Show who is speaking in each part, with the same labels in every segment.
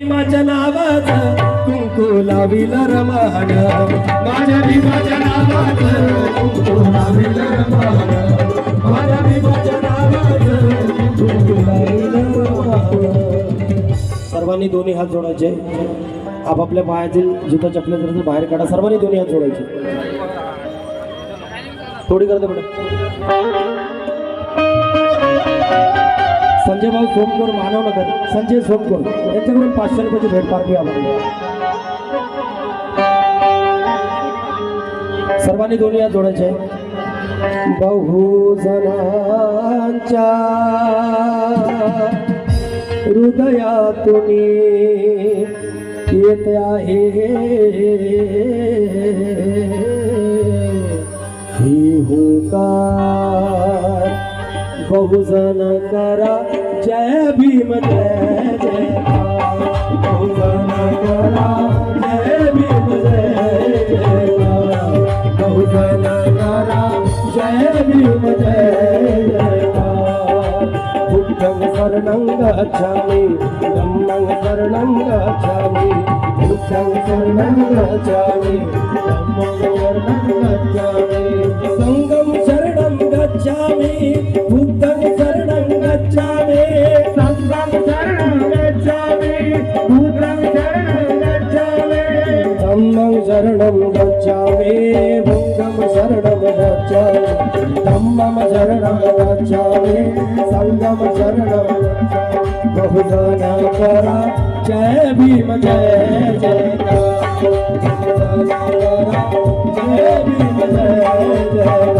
Speaker 1: माझ्या नावाचं कुंकू लाविल रमान माझ्या भीमाच्या नावाचं कुंकू लाविल रमान माझ्या भीमाच्या नावाचं कुंकू लाविल रमान सर्वांनी दोन्ही हात जोडायचे. आपापल्या पायातील जुता चपल्या जर बाहेर काढा. सर्वांनी दोन्ही हात जोडायचे. थोडी करते पुढे संजय भाऊ सोमकोर मानवनगर संजय सोमकोर यांच्याकडून पाचशे रुपयाची भेट पारखी आपण सर्वांनी दोन्ही या जोडायचे. बहुजनांच्या हृदयातून येत आहे. ही हुकार बहुजन करा जय भीम जय जय बहुजन करा जय भीम जय जय बहुजन करा जय भीम जय जय बुद्धं शरणं गच्छामि धम्मं शरणं गच्छामि बुद्धं शरणं गच्छामि धम्मं शरणं गच्छामि शरणं गच्छामि बुद्धं शरणं गच्छामि धम्मं शरणं गच्छामि सङ्गं शरणं गच्छामि बहुजन करा जय भीम जय जय जय भीम जय जय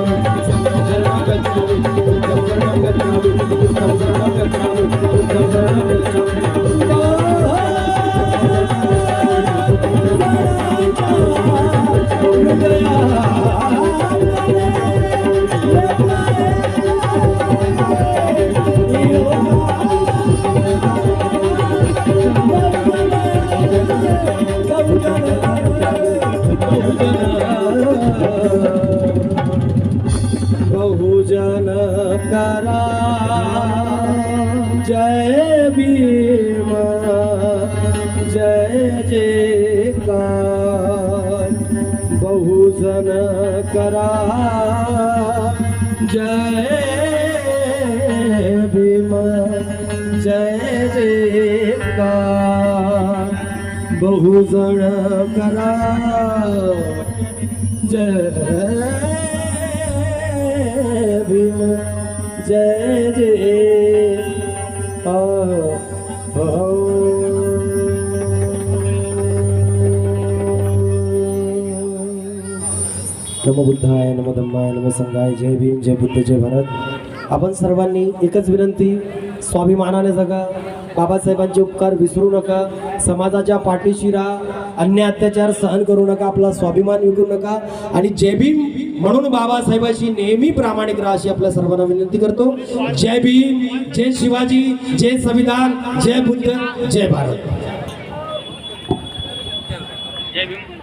Speaker 1: बहुजन करा। जय भीम। जय जयकार। बहुजन करा। जय भीम। जय जयकार। बहुजन करा। जय भीम जय जय नम बुद्धाय नम धम्माय नम संघाय जय भीम जय बुद्ध जय भारत. आपण सर्वांनी एकच विनंती स्वाभिमानाने जगा. बाबासाहेबांचे उपकार विसरू नका. समाजाच्या पाठीशी राहा. अन्य अत्याचार सहन करू नका. आपला स्वाभिमान विकू नका. आणि जय भीम म्हणून बाबासाहेबाशी नेहमी प्रामाणिक राहा अशी आपल्या सर्वांना विनंती करतो. जय भीम जय शिवाजी जय संविधान जय बुद्ध जय भारत.
Speaker 2: जय भीम.